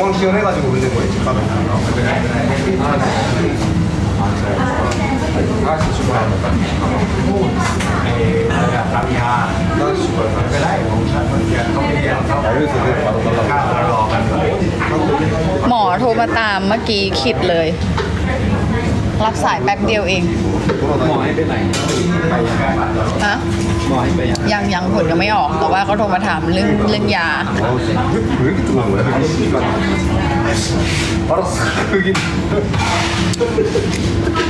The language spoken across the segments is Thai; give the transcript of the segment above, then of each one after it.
공원 기원해가지고 올린 거 있지 까면 하나씩 주고 하나씩 주고 알려서 바로 달라고 หมอโทรมาตามเมื่อกี้คิดเลย รับสายแป๊บเดียวเองหมอให้ไปไหนฮะหมอให้ไปยังยังผลยังไม่ออกแต่ว่าเขาโทรมาถามเรื่องเรื่องยา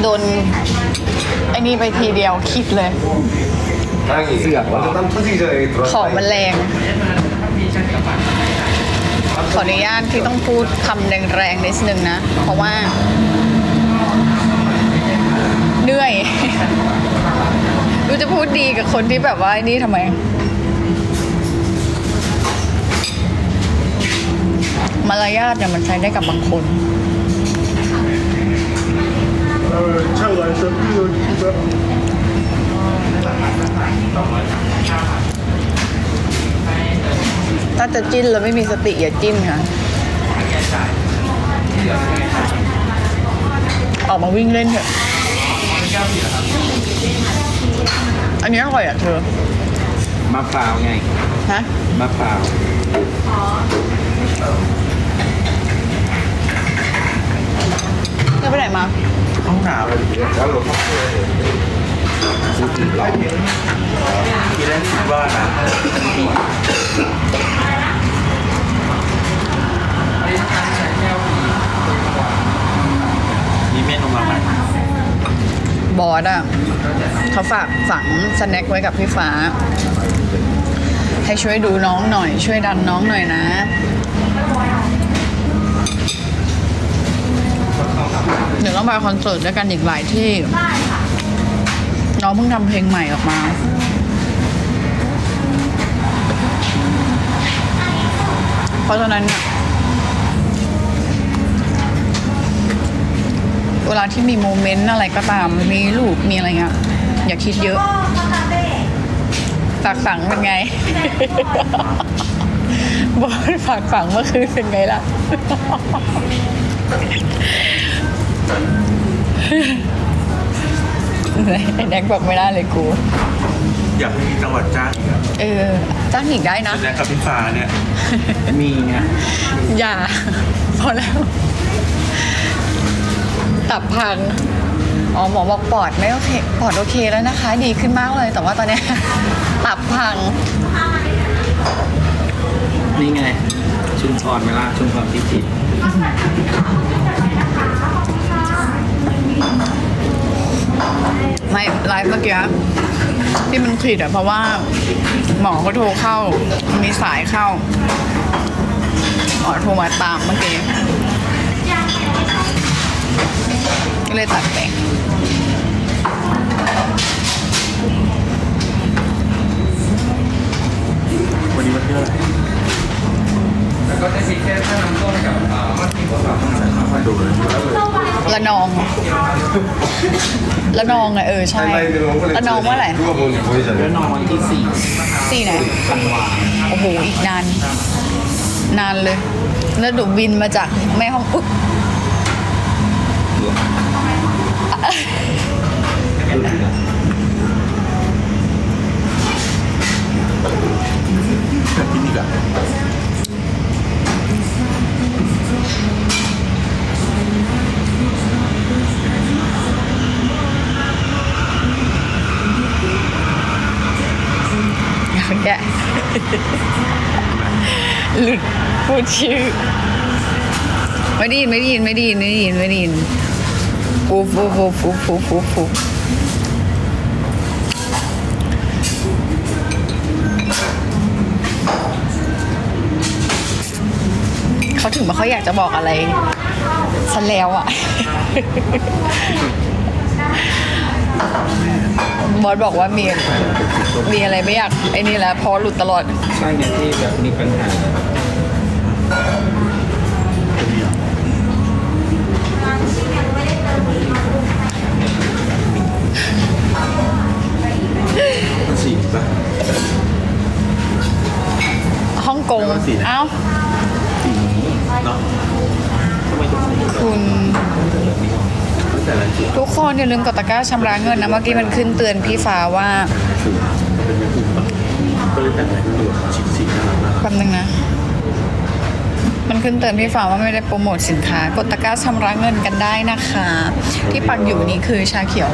โดนไอ้นี่ไปทีเดียวคิดเลยของมันแรงขออนุญาตที่ต้องพูดคำแรงๆนิดนึงนะ เพราะว่า เหนื่อยรู้จะพูดดีกับคนที่แบบว่านี่ทำไม มารยาทเนี่ยมันใช้ได้กับบางคนถ้าจะจิ้นแล้วไม่มีสติอย่าจิ้นค่ะ ออกมาวิ่งเล่นเถอะ อันนี้อร่อยอะเธอมะพร้าวไงฮะมะพร้าวเสอะเขาฝากฝังสแน็คไว้กับพี่ฟ้า ให้ช่วยดูน้องหน่อย ช่วยดันน้องหน่อยนะเดี๋ยวต้องไปคอนเสิร์ตด้วยกันอีกหลายที่ น้องเพิ่งทำเพลงใหม่ออกมา เพราะฉะนั้นเนี่ย เวลาที่มีโมเมนต์อะไรก็ตาม มีรูปมีอะไรเงี้ยอย่าคิดเยอะฝากฝังเป็นไงบอกให้ฝากฝังเมื่อคืนเป็นไงล่ะไอ้แดกบอกไม่ได้เลยกู อยากให้มีจังหวัดจ้างอีกอะเออ จ้างอีกได้นะแลกกับพี่ฟ้าเนี่ย มีไงอย่า พอแล้ว ตับพังอ๋อหมอบอกปอดไม่โอเคปอดโอเคแล้วนะคะ ดีขึ้นมากเลย แต่ว่าตอนเนี้ย ตับพัง นี่ไง ชุมพรเวลาชุมพรพิจิตรไม่ไลฟ์เมื่อกี้ที่มันผิดอะเพราะว่า หมอก็โทรเข้า มีสายเข้าหมอโทรมาตามเมื่อกี้ ก็เลยตัดแบ่งวันนี้วันเท่าไหแล้วก็จะมีแค่แค่น้ำต้มกับมัดที่กว่าสามพันดูเลยละนอง ละนองไงเออใช่ ละนองว่าอะไรละนองวันที่สี่สี่ไหนโอ้โห อีกนาน นานเลย แล้วดูบินมาจากแม่ห้องปุ๊บ ที่นี่แบบแกหลุดพูดชื่อไม่ได้ยินไม่ได้ยินไม่ได้ยินไม่ได้ยินไม่ได้ยิน ฟูฟูฟูฟูฟูฟูฟูเขาถึงมาเขาอยากจะบอกอะไรซะแล้วอะ บอสบอกว่ามีมีอะไรไม่อยากไอ้นี่แล้วเพอหลุดตลอด ใช่ไงที่แบบมีปัญหา ก็สีนะเอ้าสีนี้เนาะทำไมต้องสีนี้คุณ แต่ละจุดทุกคนอย่าลืมกดตะกร้าชำระเงินนะ เมื่อกี้มันขึ้นเตือนพี่ฟ้าว่าคือก็เลยแต่งแบบนี้ชิคสีน่ารัากแป๊บนึงนะ มันขึ้นเตือนพี่ฟ้าว่าไม่ได้โปรโมทสินค้ากดตะกร้าชำระเงินกันได้นะคะ ที่ปักอยู่นี้คือชาเขียว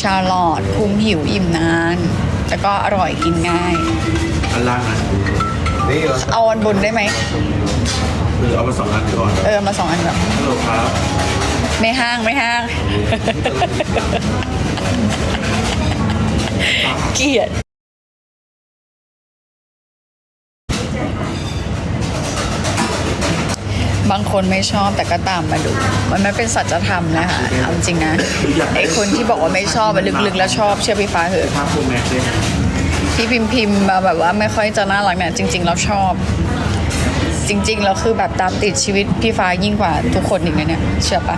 ชาลอตคุมหิวอิ่มนาน แล้วก็อร่อยกินง่าย อันล่างนะ นี่เหรอเอาอันบนได้ไหมหรือเอามาสองอันก่อนเออมาสองอันแบบฮัลโหลครับไม่ห้างไม่ห้าง เกลียดบางคนไม่ชอบแต่ก็ตามมาดู มันไม่เป็นสัจธรรมนะคะเอาจริงนะไอคนที่บอกว่าไม่ชอบอะลึกๆ แล้วชอบเชื่อพี่ฟ้าเหอะ ภาพโฟร์แม็กซ์ด้วย ที่พิมพ์พิมพ์มาแบบว่าไม่ค่อยจะน่ารักเนี่ยจริง ๆ เราชอบ จริงๆแล้วคือแบบตามติดชีวิตพี่ฟ้ายิ่งกว่าทุกคนอีกนะเนี่ยเชื่อปะ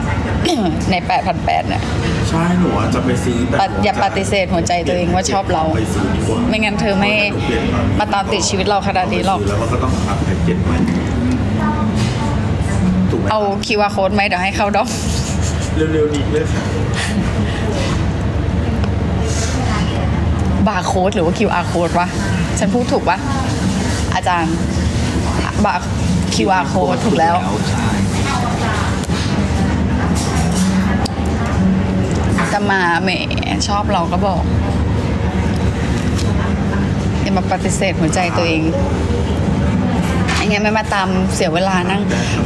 ใน 8,800เนี่ย ใช่หนูอะจะไปซื้อแต่ปะอย่าปฏิเสธหัวใจตัวเองว่าชอบเรา ไปซื้อดีกว่าไม่งั้นเธอไม่มาตามติดชีวิตเราขนาดนี้หรอกแล้วมันก็ต้องอัพแพ็กเกจใหม่ถูกไหมเอาคิวอาร์โค้ดไหมเดี๋ยวให้เข้าดอก เร็วๆนี้เลยค่ะ บาร์โค้ดหรือว่า QR โค้ดวะ ฉันพูดถูกปะอาจารย์บาร์ QR โค้ดถูกแล้ว ใช่จะมาแหมชอบเราก็บอก อย่ามาปฏิเสธหัวใจตัวเอง อย่างเงี้ยไม่มาตามเสียเวลานั่ง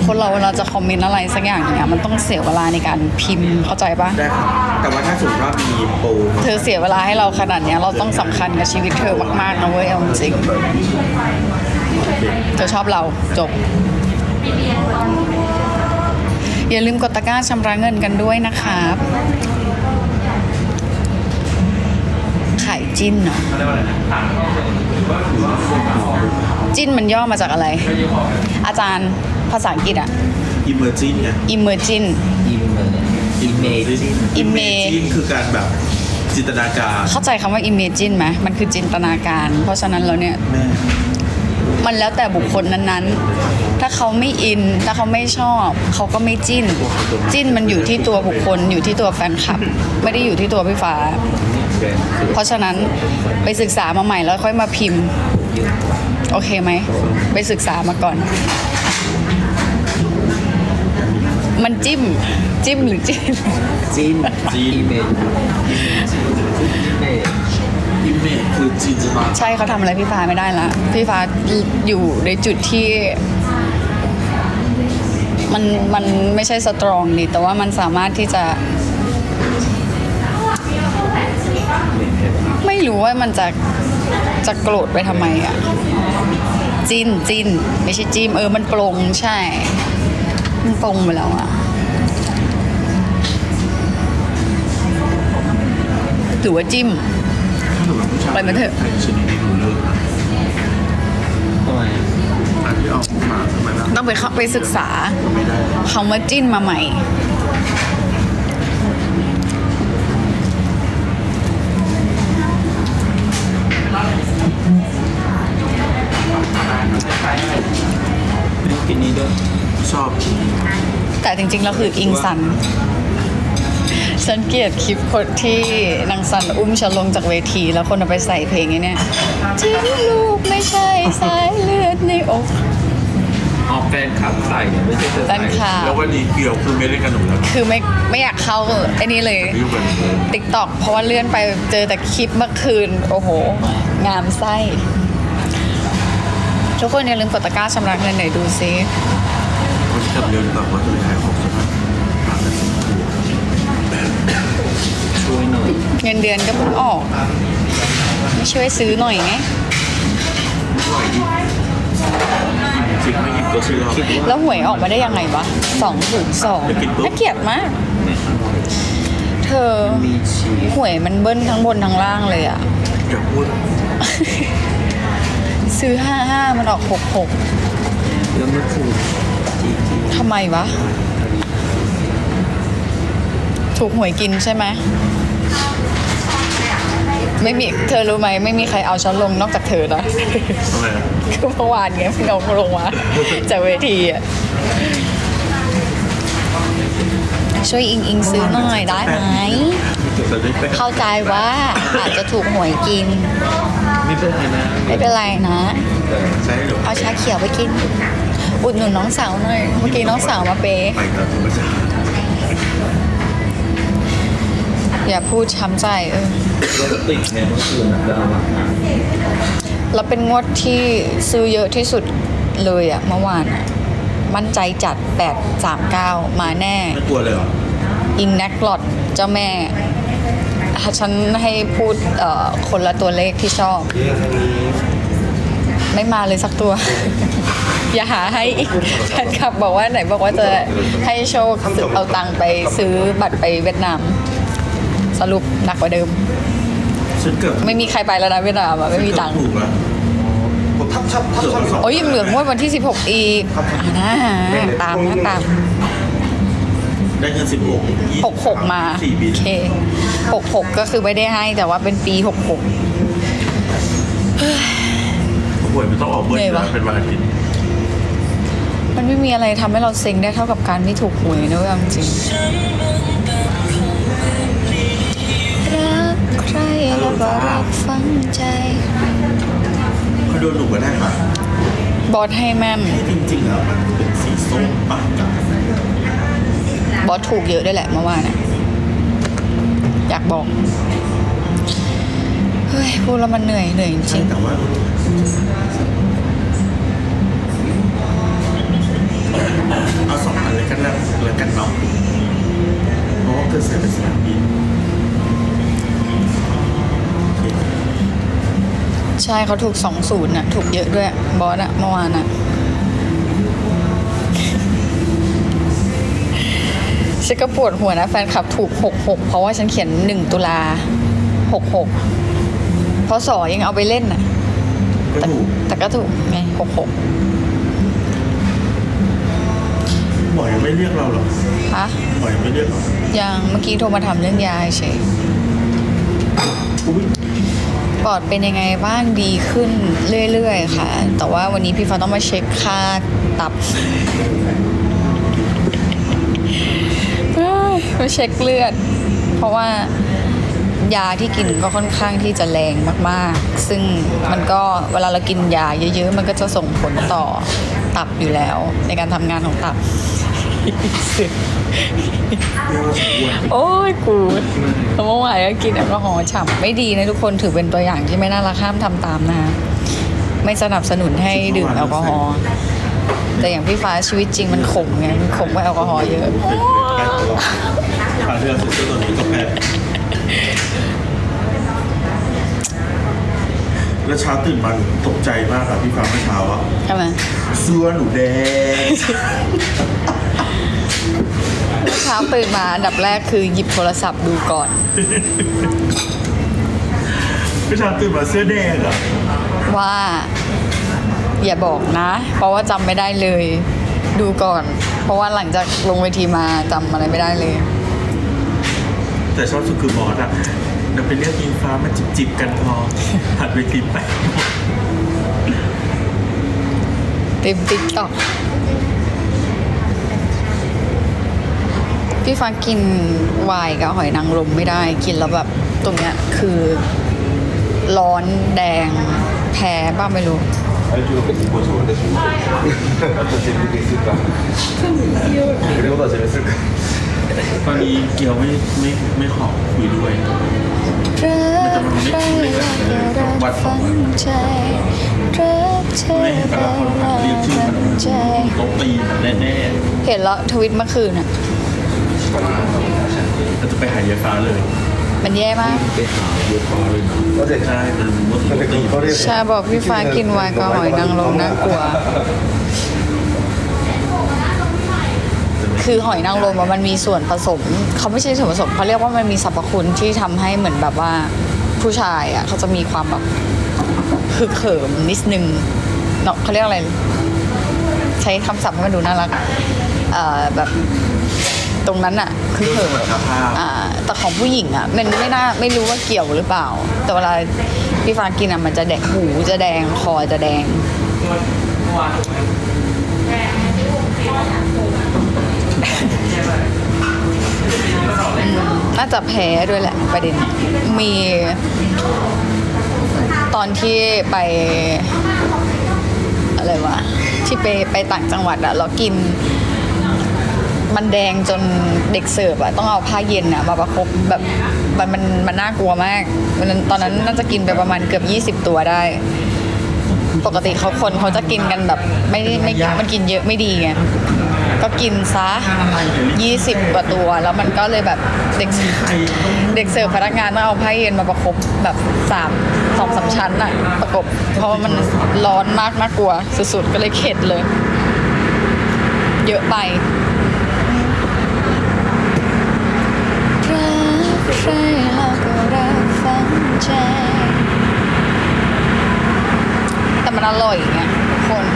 คนเราเวลาจะคอมเมนต์อะไรสักอย่างเนี่ยมันต้องเสียเวลาในการพิมพ์เข้าใจปะได้ครับแต่ว่าถ้าสมมติว่ามีโปรเธอเสียเวลาให้เราขนาดเนี้ยเราต้องสำคัญกับชีวิตเธอมากๆนะเว้ยเอาจริงเธอชอบเราจบ อย่าลืมกดตะกร้าชำระเงินกันด้วยนะครับไข่จิ้นเนาะ จิ้นมันย่อมาจากอะไร อาจารย์ภาษาอังกฤษอะอิมเมอร์จินไง immersion อิมเมอร์อิมเมจิน Image อิมเมจินคือการแบบจินตนาการเข้าใจคำว่า imagine ไหมมันคือจินตนาการ เพราะฉะนั้นแล้วเนี่ย แม่มันแล้วแต่บุคคลนั้นๆ ถ้าเขาไม่อิน ถ้าเขาไม่ชอบ เขาก็ไม่จิ้น จิ้นมันอยู่ที่ตัวบุคคล อยู่ที่ตัวแฟนคลับ ไม่ได้อยู่ที่ตัวพี่ฟ้า เพราะฉะนั้นไปศึกษามาใหม่แล้วค่อยมาพิมพ์ โอเคไหม ไปศึกษามาก่อน มันจิ้ม จิ้มหรือจิ้ม จินอิมเมจอิมเมจอิมเมจคือจินตนาใช่เขาทำอะไรพี่ฟ้าไม่ได้ละพี่ฟ้าอยู่ในจุดที่มันมันไม่ใช่สตรองดีแต่ว่ามันสามารถที่จะ ไม่รู้ว่ามันจะจะโกรธไปทำไมอะจินจินไม่ใช่จิมเออมันปรงใช่ มันปรงไปแล้วอะหรือว่าจิ้มถ้าหนูเป็นผู้ชายปล่อยมันเถอะใครชนิดนี้หนูเลิกนะทำไมอันที่เอามาทำไมนะต้องไปเข้าไปศึกษาไม่ได้คำว่าจิ้นมาใหม่ แต่จริงๆแล้วคืออิงซันฉันเกลียดคลิปคนที่นางซันอุ้มฉันลงจากเวที แล้วคนเอาไปใส่เพลงนี้เนี่ยที่ลูกไม่ใช่สายเลือดในอกออกแฟนคลับใส่เนี่ยไม่ใช่เธอแฟใส่นคลับ แล้ววันนี้เกี่ยวคือไม่ได้กันหนูแล้วคือไม่ไม่อยากเข้าไอ้นี่เลยรีบกันเลย ติ๊กต็อกเพราะว่าเลื่อนไปเจอแต่คลิปเมื่อคืน โอ้โห งามไส้ ทุกคนอย่าลืมกดตะกร้าชำระเงินหน่อยดูซิ วันนี้กลับเร็วดีกว่าว่าจะไปขายของใช่ไหมหาแต่สิ่งที่ช่วยหน่อยเงินเดือนก็เพิ่งออกไม่ช่วยซื้อหน่อยไงไหวดิจริงไม่กินก็ชื่อเราแล้วหวยออกมาได้ยังไงวะสองศูนย์สองน่าเกลียดมาก เธอหวยมันเบิ้ลทั้งบนทั้งล่างเลยอะอย่าพูดซื้อห้าห้ามันออกหกหกแล้วเมื่อคืนจีจี ทำไมวะ ถูกหวยกินใช่ไหม ไม่มี เธอรู้ไหม ไม่มีใครเอาฉันลงนอกจากเธอนะ ทำไมอะคือเมื่อวานเงี้ยเพิ่งเอาลงมา จากเวทีอะ ช่วยอิงอิงซื้อหน่อยได้ไหมจะได้ไปเข้าใจว่าอาจจะถูกหวยกิน ไม่เป็นไรนะไม่เป็นไรนะ ใช่หรือเอาชาเขียวไปกิน อุดหนุนน้องสาวหน่อย เมื่อกี้น้องสาวมาเปย์อย่าพูดช้ำใจเออรเาเราเป็นงวดที่ซื้อเยอะที่สุดเลยอะเมื่อวานอะมั่นใจจัดแปดสามเก้ามาแน่ ไม่กลัวเลยเหรออิงแนกลอดเจ้าแม่ถ้าฉันให้พูดคนละตัวเลขที่ชอบ ไม่มาเลยสักตัว อย่าหาให้อีกแฟนคลับบอกว่าไหนบอกว่าจะให้โชคเอาตังค์ไปซื้อบัตรไปเวียดนาม สรุปหนักกว่าเดิมไม่มีใครไปแล้วนะเวียดนามไม่มีตังค์ ถูกนะผมทัทับทับสองโอ้ยยังเหลืองวดวันที่ 16 อีกอ่าตามนะตาม ได้เงินสิบหกยี่สิ66 มาโอเค66 ก็คือไม่ได้ให้แต่ว่าเป็นปี 66เฮ้ มันต้องออกเบิ้ลเหนื่อยวะนะเป็นวันอาทิตย์มันไม่มีอะไรทำให้เราเซ็งได้เท่ากับการไม่ถูกหวยนะเว้ยเอาจริงรักใครแล้วก็รักฝังใจ เขาโดนหนูก็ได้ค่ะบอสให้แม่นจริงๆอะมันเป็นสีส้มปะบอสถูกเยอะได้วยแหละเมื่อวานน่ะอยากบอก เฮ้ยพูดแล้วมันเหนื่อยเหนื่อยจริงแต่ว่า เอาสองอันเลยกันแล้วแล้วกันเนาะเพราะว่าเกิดเสร็จเป็นสนามบินใช่เขาถูกสองศูนย์น่ะ ถูกเยอะด้วย บอสอะเมื่อวานอะฉันก็ปวดหัวนะ แฟนคลับถูกหกหกเพราะว่าฉันเขียนหนึ่งตุลาหกหกพอสอยังเอาไปเล่นน่ะ แต่ถูกแต่ก็ถูกไงหกหกหมอยังไม่เรียกเราหรอกฮะหมอยังไม่เรียกหรอกยังเมื่อกี้โทรมาถามเรื่องยาเฉยอุ้ยปอดเป็นยังไงบ้างดีขึ้นเรื่อยๆค่ะ แต่ว่าวันนี้พี่ฟ้าต้องมาเช็คค่าตับเอ้ยมาเช็คเลือด เพราะว่า ยาที่กินก็ค่อนข้างที่จะแรงมากๆ ซึ่งมันก็เวลาเรากินยาเยอะๆ มันก็จะส่งผลต่อตับอยู่แล้ว ในการทำงานของตับ โอ้ยกูดเพราะเมื่อวานก็กินแอลกอฮอล์ฉ่ำไม่ดีนะทุกคนถือเป็นตัวอย่างที่ไม่น่ารักห้ามทำตามนะไม่สนับสนุนให้ดื่มแอลกอฮอล์แต่อย่างพี่ฟ้าชีวิตจริงมันขมไงมันขมกว่าแอลกอฮอล์เยอะผ่านเรื่องสุดตัวนี้ก็แพ้ แล้วเช้าตื่นมาหนูตกใจมากอะพี่ฟ้าเมื่อเช้าอะใช่ไหมเสื้อหนูแดง เช้าตื่นมาอันดับแรกคือหยิบโทรศัพท์ดูก่อนพี่เช้าตื่นมาเสื้อแดงอะว่า อย่าบอกนะ เพราะว่าจำไม่ได้เลย ดูก่อน เพราะว่าหลังจากลงเวทีมาจำอะไรไม่ได้เลย แต่ชอบสุดคือบอสอะเราไปเรียกอิงฟ้ามาจิบๆกันพอหัดไปติดไปเต็มติ๊กต็อกพี่ฟ้ากินไวน์กับหอยนางรมไม่ได้ กินแล้วแบบตรงเนี้ยคือ ร้อนแดงแพ้บ้างไม่รู้ Aiuto che si può suonare su. Facciamo che si fa. Prima facciamo che si fa. ตอนนี้เกียวไม่ไม่ไม่ขอคุยด้วยมันจะมันไม่วัดสองวันไม่เห็นแต่ละคนเรียกชื่อตบตีแน่ๆเห็นแล้วทวิตเมื่อคืนอะเราจะไปหายาฟ้าเลย มันแย่มากไปหายายฟ้าเลยก็เด็กชายมันมุดตีชาบอกพี่ฟ้ากินวายก็บหอยนางรมน่ากลัว คือหอยนางรมอะมันมีส่วนผสมเขาไม่ใช่ส่วนผสมเขาเรียกว่ามันมีสรรพคุณที่ทำให้เหมือนแบบว่าผู้ชายอะเขาจะมีความแบบฮึกเหิมนิดนึงเนาะเขาเรียกอะไร ใช้คำศัพท์ให้มันดูน่ารักเอ่อแบบตรงนั้นอะคือเหิม สภาพ อ่าแต่ของผู้หญิงอะมันไม่น่าไม่รู้ว่าเกี่ยวหรือเปล่า แต่เวลาพี่ฟ้ากินอะมันจะแดงหูจะแดงคอจะแดง น่าาจะแพ้ด้วยแหละประเด็นมีตอนที่ไปอะไรวะที่ไปไปต่างจังหวัดอะเรากิน มันแดงจนเด็กเสิร์ฟอะต้องเอาผ้าเย็นอะมาประคบแบบมันมันมันน่ากลัวมากวันนั้นตอนนั้นน่าจะกินไปประมาณเกือบ 20 ตัวได้ ปกติเขาคนเขาจะกินกันแบบ ไม่ได้ไม่มันกินเยอะไม่ดีไง ก็กินซะ 20กว่าตัว แล้วมันก็เลยแบบเด็กเด็กเสิร์ฟพนักงานต้องเอาผ้าเย็นมาประคบแบบสามสองสามชั้นอะประกบ เพราะว่ามันร้อนมากน่ากลัว สุดๆ ก็เลยเข็ดเลย เยอะไปใครแล้วก็รักฝังใจแต่มันอร่อยไงทุกคน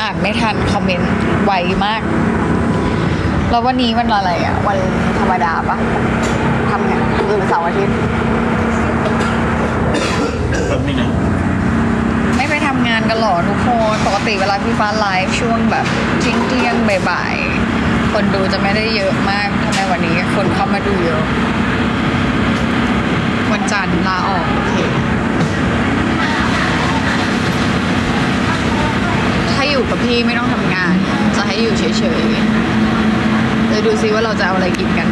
อ่านไม่ทันคอมเมนต์ไว มาก แล้ววันนี้วันอะไรอะ วันธรรมดาปะทำงานหรือเสาร์อาทิตย์แป๊บนึงนะไม่ไปทำงานกันหรอทุกคน ปกติเวลาพี่ฟ้าไลฟ์ช่วงแบบเที่ยงเที่ยงๆบ่ายๆ คนดูจะไม่ได้เยอะมากทำไมวันนี้คนเข้ามาดูเยอะ วันจันทร์ลาออกโอเค ถ้าอยู่กับพี่ไม่ต้องทำงาน จะให้อยู่เฉยๆเลยดูซิว่าเราจะเอาอะไรกินกัน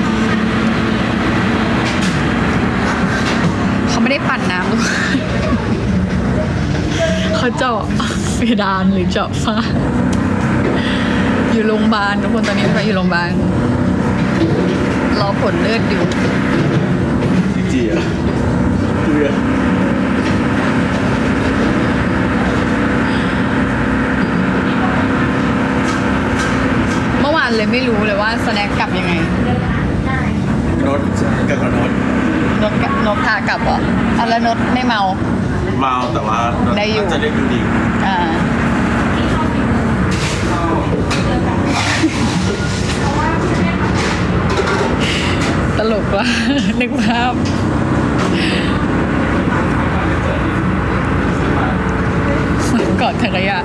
เขาไม่ได้ปั่นน้ำทุกคนเขาเจาะเพดานหรือเจาะฝ้า อยู่โรงพยาบาลทุกคนตอนนี้ไปอยู่โรงพยาบาลรอผลเลือดอยู่จีอะเลือเมื่อวาน เลยไม่รู้เลยว่าสแน็คกลับยังไงรถกับกระรถนดกะนดพากลับเหรออะแล้วนดไม่เมา เมาแต่ว่าได้อยู่ จะได้ดูดีอ่าตลกว่ะ นึกภาพกอดถังขยะ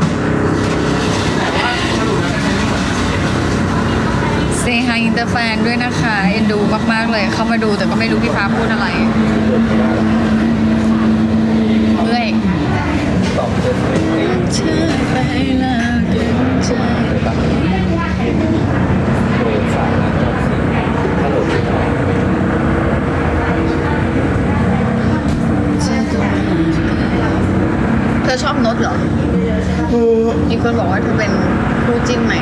ซฮายอินเตอร์แฟนด้วยนะคะ เอ็นดูมาก ๆ เลย เข้ามาดูแต่ก็ไม่รู้พี่ฟ้าพูดอะไรเอ้ยตอบเป็นไม่ไม่เธอไปแล้วดึงใจตั้งโดนสายแล้วก็ถ้าโหลดไม่ได้เธอชอบนดเหรอมีคนบอกว่าเธอเป็นคู่จิ้นใหม่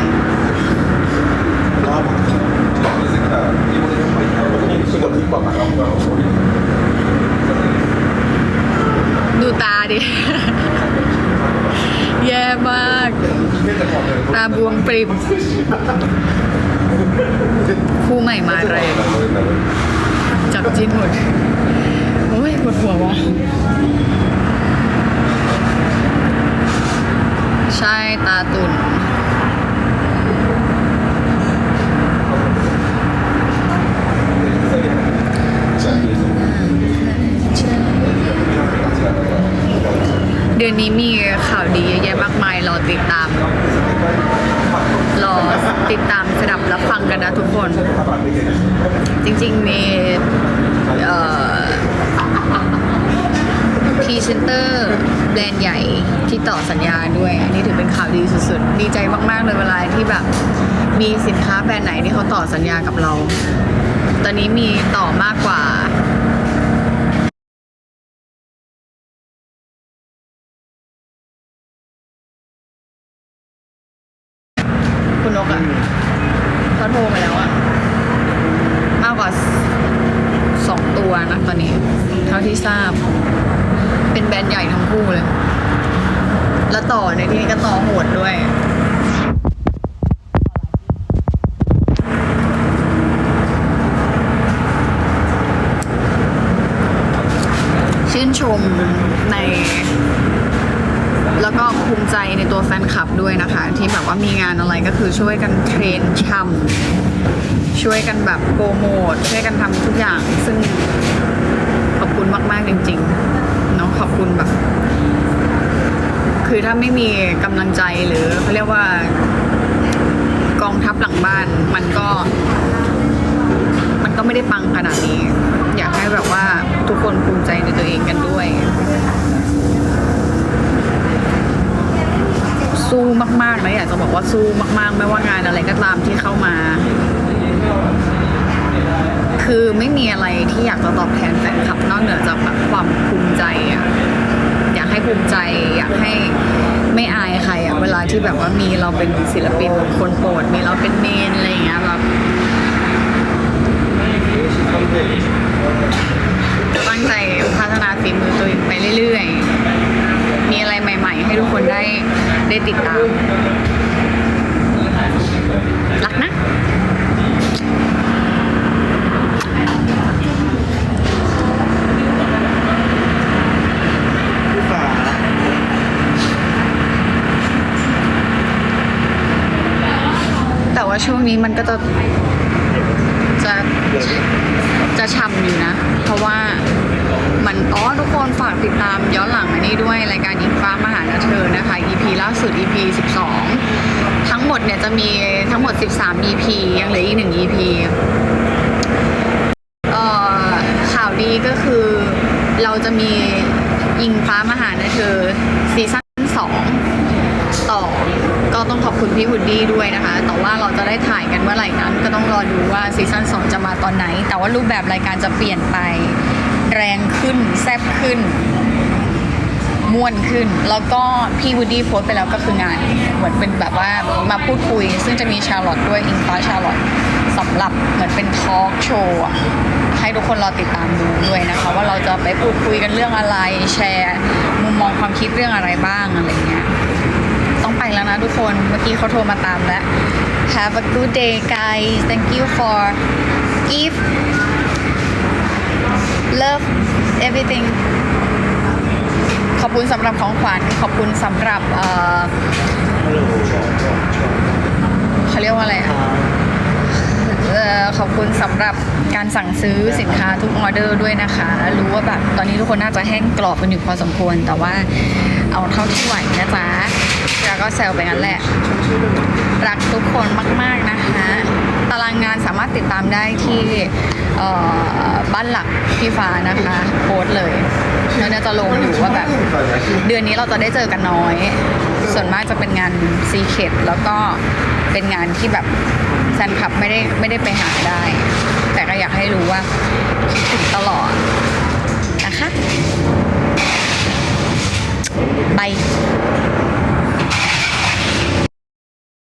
ดูตาดิ แย่มาก ตาบวมปริบคู่ใหม่มาแรงจับจิ้นหมด โอ้ยปวดหัววะใช่ตาตุ่น ดือนนี้มีข่าวดีเยอะแยะมากมายรอติดตาม รอติดตามสดับรับฟังกันนะทุกคน จริงๆมีพรีเซนเตอร์แบรนด์ใหญ่ที่ต่อสัญญาด้วย อันนี้ถือเป็นข่าวดีสุดๆ ดีใจมากๆเลยเวลาที่แบบมีสินค้าแบรนด์ไหนที่เขาต่อสัญญากับเรา ตอนนี้มีต่อมากกว่า คุณนกอะเขาโทรมาแล้วอะมากกว่าสองตั วนะตอนนี้ เท่าที่ทราบ เป็นแบรนด์ใหญ่ทั้งคู่เลย แล้วต่อในที่นี้ก็ต่อโหดด้วยชื่นชมใน แล้วก็ภูมิใจในตัวแฟนคลับด้วยนะคะ ที่แบบว่ามีงานอะไรก็คือช่วยกันเทรนช่ำ ช่วยกันแบบโปรโมทช่วยกันทำทุกอย่าง ซึ่งขอบคุณมาก ๆ จริงๆเนาะขอบคุณแบบ คือถ้าไม่มีกำลังใจหรือเขาเรียกว่ากองทัพหลังบ้านมันก็ มันก็ไม่ได้ปังขนาดนี้ อยากให้แบบว่าทุกคนภูมิใจในตัวเองกันด้วย สู้มากๆนะอยากจะบอกว่าสู้มาก ๆ ไม่ว่างานอะไรก็ตามที่เข้ามา คือไม่มีอะไรที่อยากจะตอบแทนแฟนคลับนอกเหนือจากแบบความภูมิใจอะอยากให้ภูมิใจอยากให้ไม่อายใครอะเวลาที่แบบว่ามีเราเป็นศิลปินคนโปรดมีเราเป็นเมนอะไรอย่างเงี้ยแบบตั้งใจพัฒนาฝีมือตัวเองไปเรื่อยๆ มีอะไรใหม่ ๆ ให้ทุกคนได้ได้ติดตาม รักนะ พี่ฟ้า แต่ว่า ช่วงนี้มันก็จะจะจะช่ำอยู่นะ เพราะว่ามันอ๋อทุกคนฝากติดตามย้อนหลังอันนี้ด้วยรายการอิงฟ้ามหานาเธอนะคะ EP ล่าสุด EP 12 ทั้งหมดเนี่ยจะมีทั้งหมด 13 EP ยังเหลืออีก 1 EP เอ่อข่าวดีก็คือเราจะมีอิงฟ้ามหานาเธอซีซั่น2 ต่อก็ต้องขอบคุณพี่วุดดี้ด้วยนะคะ แต่ว่าเราจะได้ถ่ายกันเมื่อไหร่นั้น ก็ต้องรอดูว่าซีซั่น2 จะมาตอนไหน แต่ว่ารูปแบบรายการจะเปลี่ยนไป แรงขึ้น แซ่บขึ้นม่วนขึ้น แล้วก็พี่วูดดี้โพสไปแล้วก็คืองานเหมือนเป็นแบบว่ามาพูดคุย ซึ่งจะมีชาร์ลอตด้วยอิงฟ้าชาร์ลอตสำหรับเหมือนเป็นทอล์กโชว์ให้ทุกคนรอติดตามดูด้วยนะคะ ว่าเราจะไปพูดคุยกันเรื่องอะไรแชร์มุมมองความคิดเรื่องอะไรบ้างอะไรเงี้ยต้องไปแล้วนะทุกคนเมื่อกี้เขาโทรมาตามแล้ว Have a good day guys thank you for gift love everything ขอบคุณสำหรับของขวัญขอบคุณสำหรับเอ่อเขาเรียกว่าอะไรอะเอ่อขอบคุณสำหรับการสั่งซื้อสินค้าทุกออเดอร์ด้วยนะคะ รู้ว่าแบบตอนนี้ทุกคนน่าจะแห้งกรอบกันอยู่พอสมควร แต่ว่าเอาเท่าที่ไหวนะจ๊ะแล้วก็แซวไปงั้นแหละ รักทุกคนมาก ๆ นะคะตารางงานสามารถติดตามได้ที่บ้านหลักพี่ฟ้านะคะโพสเลยแล้วเนี่ยจะลงอยู่ว่าแบบ เดือนนี้เราจะได้เจอกันน้อย ส่วนมากจะเป็นงานซีเคดแล้วก็เป็นงานที่แบบแฟนคลับไม่ได้ไม่ได้ไปหาได้ แต่ก็อยากให้รู้ว่าคิดถึงตลอดนะคะ บาย